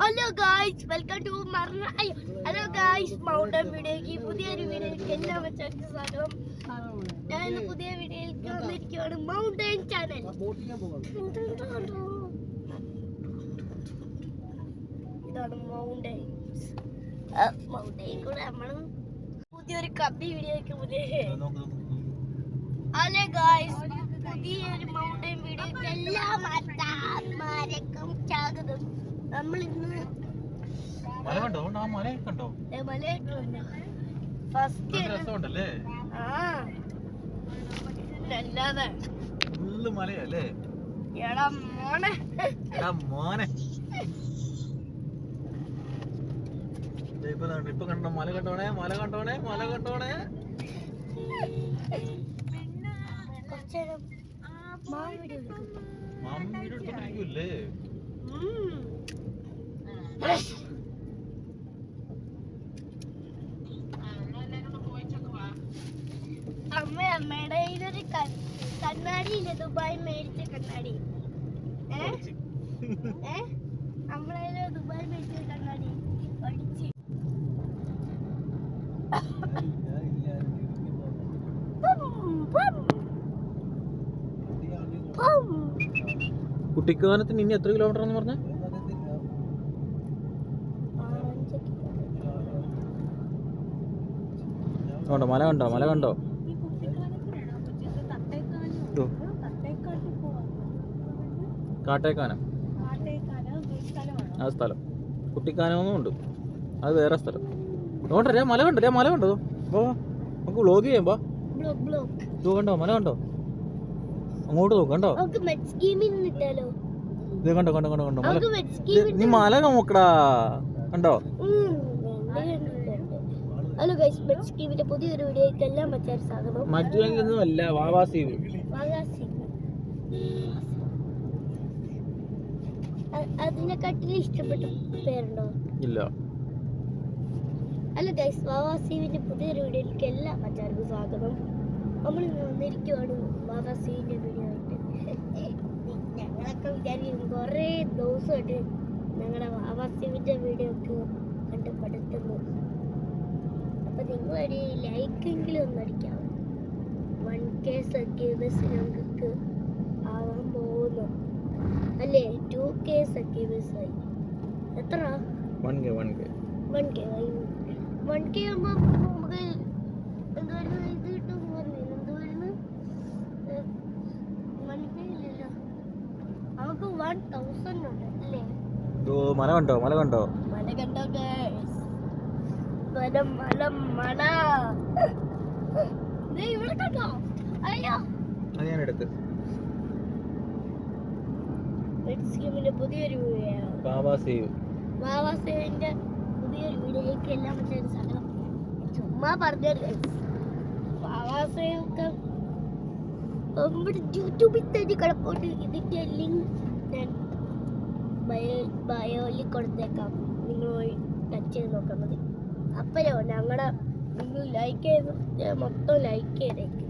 Hello guys welcome to മർണ hello guys mountain വീഡിയോക്ക് പുതിയൊരു വീഡിയോയിലേക്ക് എല്ലാവർക്കും സ്വാഗതം. ഞാൻ ഇന്ന് പുതിയ വീഡിയോയിലേക്ക് വന്നിരിക്കുകയാണ് മൗണ്ടൻ ചാനൽ ഇതാണ് മൗണ്ടൻ മൗണ്ടൻ കൂടെ നമ്മൾ പുതിയൊരു കബി വീഡിയോയ്ക്ക് പുതിയ ഹലോ ഗായ്സ് പുതിയൊരു മൗണ്ടൻ വീഡിയോയ്ക്ക് എല്ലാ മറ്റാന്മാരക്കും സ്വാഗതം നമ്മൾ ഇന്ന് മല കണ്ടോ ആ മല കണ്ടോ മലയായിട്ടുണ്ട് ഫസ്റ്റ് രസമുണ്ടല്ലേ? അല്ലാതെ ഫുള്ള് മലയല്ലേ? എടാ മോനെ. എടാ മോനെ. ഇപ്പൊ കണ്ടോ മല കണ്ടോണേ മല കണ്ടോണേ മല കണ്ടോണേ. കുറച്ചേരം മാവ് വീഡിയോ എടുത്തോണ്ടിരിക്കൂല്ലേ. അമ്മ അമ്മയുടെ കയ്യിലൊരു ക- കണ്ണാടി ഇല്ല? ദുബായ് മേടിച്ച കണ്ണാടി. ഏ? ഏ? നമ്മളെ കയ്യിൽ ദുബായ് മേടിച്ച കണ്ണാടി. പഠിച്ച്. കുട്ടിക്കാനത്തിന് ഇനി എത്ര കിലോമീറ്റർ എന്ന് പറഞ്ഞ? കണ്ടോ മല കണ്ടോ മല കണ്ടോ? കാട്ടേക്കാനം. ആ സ്ഥലം. കുട്ടിക്കാനമൊന്നും ഉണ്ട്. അത് വേറെ സ്ഥലം. രേ മല കണ്ടോ? മല കണ്ടോ? അപ്പോ നമുക്ക് വ്ളോഗ് ചെയ്യാം ഇത് കണ്ടോ? മല കണ്ടോ? അങ്ങോട്ട് നോക്ക് കണ്ടോ? ഇത് കണ്ടോ കണ്ടോ കണ്ടോ കണ്ടോ? നീ മല നോക്കടാ കണ്ടോ? ഹലോ ഗൈസ് സ്കീമിന്റെ പുതിയൊരു വീഡിയോയ്ക്ക് എല്ലാം മച്ചാർ സ്വാഗതം. അല്ല വാവാസി ഇഷ്ടപ്പെട്ട പേരുണ്ടോ? ഇല്ല. ഹലോ ഗൈസ് വാവാസീവിന്റെ പുതിയൊരു വീഡിയോയിലേക്ക് എല്ലാ മച്ചാർക്കും സ്വാഗതം. നമ്മൾ വന്നിരിക്കുവാണ് വാവാസീവിന്റെ വീഡിയോ ആയിട്ട് ഞങ്ങളൊക്കെ വിചാരിക്കും കുറേ ദിവസമായിട്ട് ഞങ്ങളുടെ വാവാസീവിന്റെ വീഡിയോ ഒക്കെ കണ്ട് പഠിത്തുന്നു അപ്പം നിങ്ങൾ ഒരു ലൈക്കെങ്കിലും ഒന്ന് അടിക്കാം. വൺ കെ സബ്സ്ക്രൈബേഴ്സ് ഞങ്ങൾക്ക് ആവാൻ പോകുന്നു. അല്ലേ? ടു കെ സബ്സ്ക്രൈബേഴ്സ് ആയി. എത്ര? One K one K one K one K ആകുമ്പോൾ നമുക്ക് എന്തായാലും ഇത് കിട്ടും പറഞ്ഞു എന്തുവായിരുന്നു വൺ കെ ഇല്ലല്ലോ നമുക്ക് വൺ തൗസൻഡ് ഉണ്ട് അല്ലേ? ഓ മല കണ്ടോ? മല കണ്ടോ? മല കണ്ടോ മല മല മല. ഇവിടെ കണ്ടോ? അയ്യോ. അത് ഞാൻ എടുത്ത്. പുതിയൊരു വീഡിയോ വാവാസി വാവാസേവിന്റെ പുതിയൊരു വീഡിയോയിലേക്ക് എല്ലാം പറ്റുന്ന സകലം ചുമ്മാ സേവ് വാവാസേവൊക്കെ നമ്മുടെ യൂട്യൂബിൽ തന്നെ കിടപ്പുണ്ട്. ഇതിന്റെ ലിങ്ക് ഞാൻ ബയോ ബയോയിൽ കൊടുത്തേക്കാം. നിങ്ങൾ പോയി ടച്ച് ചെയ്ത് നോക്കാൻ മതി. അപ്പോഴോ ഞങ്ങളുടെ നിങ്ങൾ ലൈക്ക് ചെയ്ത് ഞാൻ മൊത്തം ലൈക്ക് ചെയ്തേക്ക്.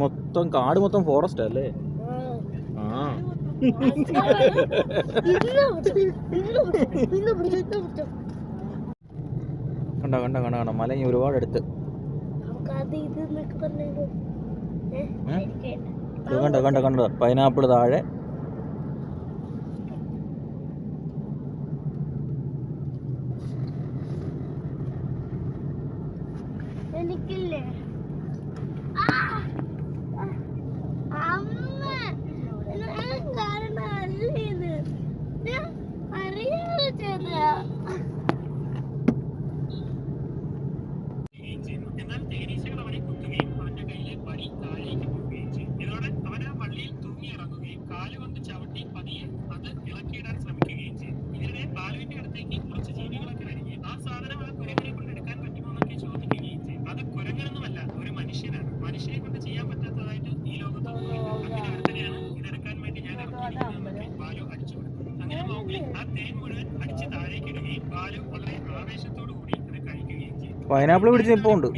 മൊത്തം കാട് മൊത്തം ഫോറസ്റ്റ് അല്ലേ? ആ. കണ്ട കണ്ടോ കണ്ടോ കണ്ടോ മല ഇനി ഒരുപാട് അടുത്ത് അത് ഇത് കണ്ടോ. കണ്ടോ കണ്ടോ? പൈനാപ്പിൾ താഴെ പൈനാപ്പിൾ പിടിച്ച് ഇപ്പോൾ ഉണ്ട്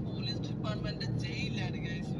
പോലീസ് ഡിപ്പാർട്ട്മെന്റ് ജയിലാണ് ഗൈസ്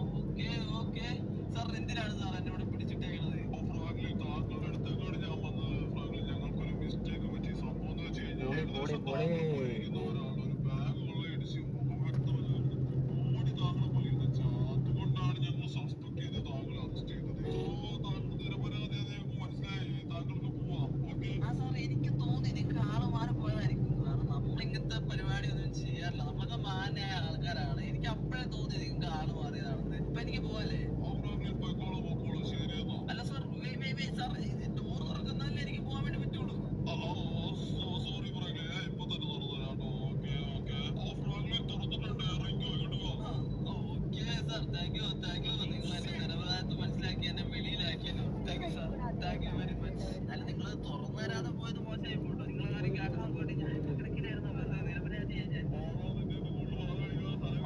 അടിപൊളി പരിപാടിയൊന്നും ചെയ്യാറില്ല. നമ്മളൊക്കെ മാന്യായ ആൾക്കാരാണ്. എനിക്ക് അപ്പോഴേ തോന്നി നിങ്ങൾക്ക് ആൾ മാറിയതാണെന്ന്. ഇപ്പൊ എനിക്ക് പോവല്ലേ?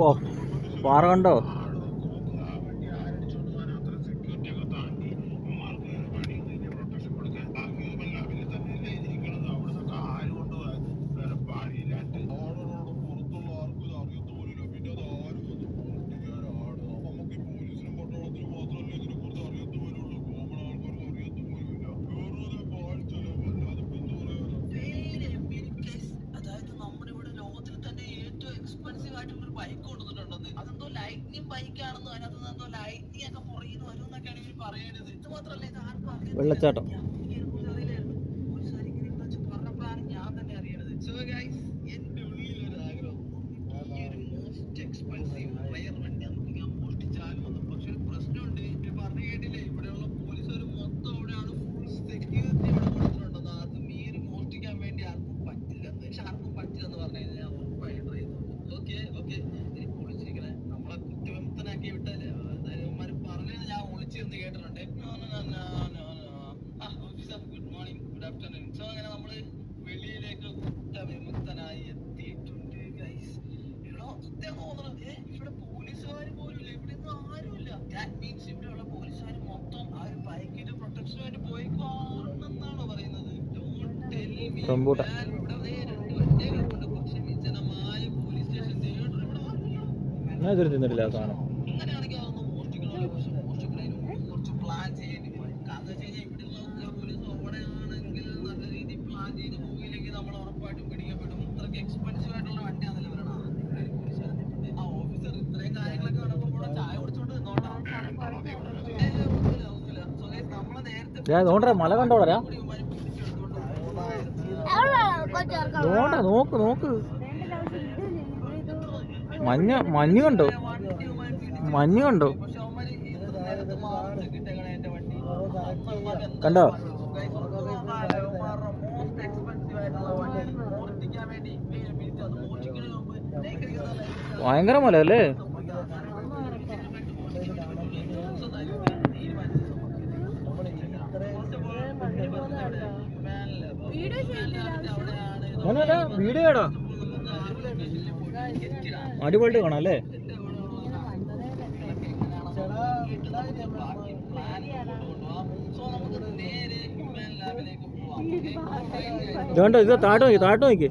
ఓ పారగండో വെള്ളച്ചാട്ടം. അഡാപ്റ്റ് ആണ്. സോ അങ്ങനെ നമ്മൾ വെളിയിലേക്ക് വിമുക്തനായി എത്തിയിട്ടുണ്ട് ഗൈസ് ഇവിടെ സത്യം ഇവിടെ പോലീസുകാർ പോലും ഇല്ല ഇവിടെ ഒന്നും ആരുമില്ല. ദാറ്റ് മീൻസ് ഇവിടെയുള്ള പോലീസുകാർ മൊത്തം ആ ഒരു ബൈക്കിന്റെ പ്രൊട്ടക്ഷന് വേണ്ടി പോയിക്കോണെന്നാണോ പറയുന്നത്. ഡോണ്ട് ടെൽ മീ ഇവിടെ രണ്ട് വണ്ടികളുണ്ട് പക്ഷെ പോലീസ് സ്റ്റേഷൻ തിയേറ്റർ ഇവിടെ ആരുമില്ല. തിന്നിട്ടില്ല സാധനം. നോണ്ടേ മല കണ്ടോളരാ? നോക്ക് നോക്ക്. മഞ്ഞ മഞ്ഞ് കണ്ടോ? മഞ്ഞ് കണ്ടോ? കണ്ടോ? ഭയങ്കര മല നേരത്തെ മാർച്ച് കിട്ടേക്കണേ എന്റെ വണ്ടി കണ്ടോ മോസ്റ്റ് എക്സ്പെൻസീവ് ആയിട്ടുള്ള വണ്ടി മോഷ്ടിക്കാൻ വേണ്ടി പിടിച്ചു അത് മോഷ്ടിക്കുന്നതിന് മുമ്പ് ലൈക്ക് ഭയങ്കര മല അല്ലേ മോനോടാ വീഡിയോ എടാ അടിപൊളി കാണാം അല്ലേ? ഇതുകൊണ്ട് ഇത് താട്ട് നോക്കി താട്ട് നോക്കി.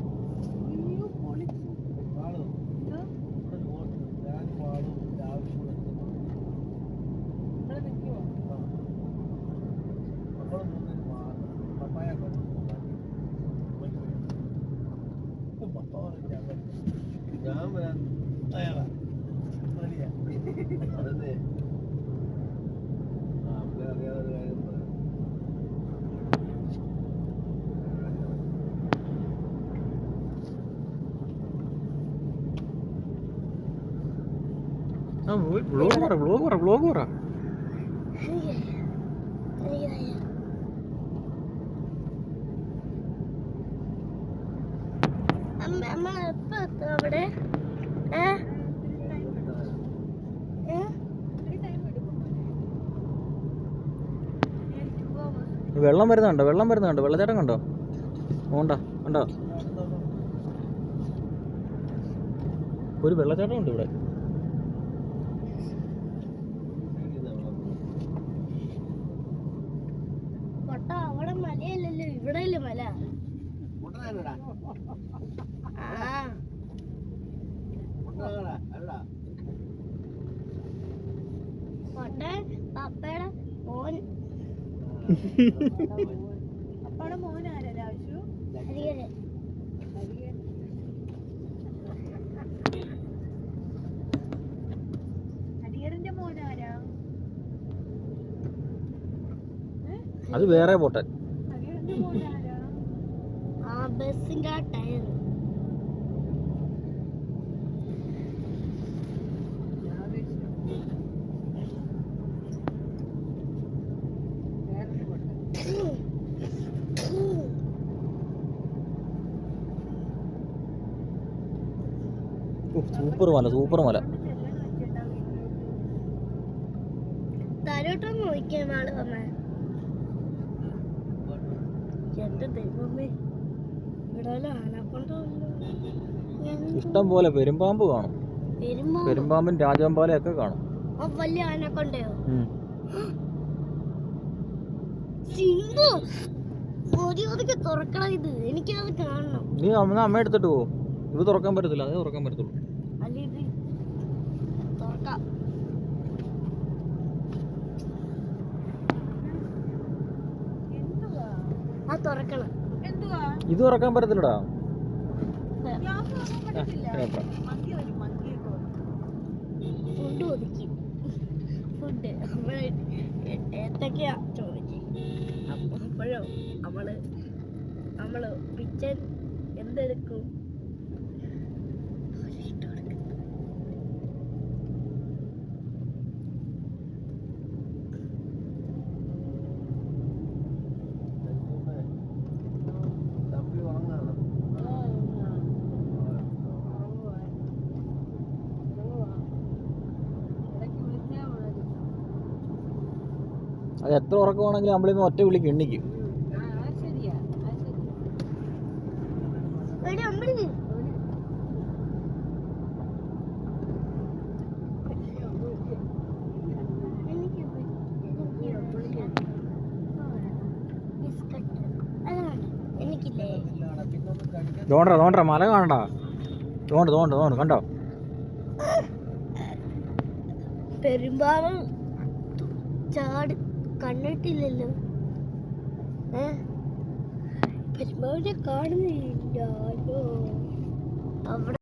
തയ്യാറാ. അതന്നെ ആ നമുക്ക് അറിയാവുന്ന ഒരു കാര്യം പറയാം. വ്ളോഗ് പറ വ്ളോഗ് പറ വ്ളോഗ് പറ. അമ്മ അമ്മ എപ്പോ അവിടെ? വെള്ളം വരുന്നുണ്ടോ? വെള്ളം വരുന്നുണ്ടോ? വെള്ളച്ചാട്ടം കണ്ടോ? ഓണ്ട കണ്ടോ? ഒരു വെള്ളച്ചാട്ടം ഉണ്ട് ഇവിടെ. അവിടെ മലയല്ലല്ലോ. ഇവിടെ മല മുട്ടനാടാ ആ മുട്ടനാടാ അല്ല പൊട്ട പപ്പയുടെ മോൻ. അപ്പാടെ മോനാരാ രാജു അടിയറിന്റെ മോൻ ആരാ? അത് വേറെ പോട്ടെ ബസ്സിന്റെ ആ ടയർ. സൂപ്പർ മല സൂപ്പർ മല. ഇഷ്ടം പോലെ പെരുമ്പാമ്പ് കാണും. പെരുമ്പാമ്പും? ഒക്കെ കാണും. ആ വലിയ ആനക്കൊണ്ടയോ? ഉം. സിംബു മര്യാദയ്ക്ക് തുറക്കണം ഇത്. എനിക്കത് കാണണം. നീ അമ്മ അമ്മ എടുത്തിട്ട് പോ. ഇത് തുറക്കാൻ പറ്റത്തില്ല അതേ തുറക്കാൻ പറ്റത്തുള്ളൂ. ആ തുറക്കണം. എന്തുവാ? ഇത് തുറക്കാൻ പറ്റത്തില്ലടാ. ഫുഡ് ഒതുക്കി. ഫുഡ്. നമ്മൾ ഏത്തക്കയാ ചോദിച്ചു. അപ്പോഴോ നമ്മൾ നമ്മൾ പിച്ചൻ എന്തെടുക്കും? അത് എത്ര ഉറക്കമാണെങ്കിലും നമ്മളിന്ന് ഒറ്റ വിളിക്ക് എണ്ണിക്കും. തോണ്ട തോണ്ടറ മല കാണണ്ട തോണ്ട് തോണ്ട് തോണ്ട് കണ്ടോ? പെരുമ്പാവം ചാട് കണ്ടിട്ടില്ലല്ലോ. ഏ? പെരുമ്പാവിനെ കാണുന്നില്ലല്ലോ. അവിടെ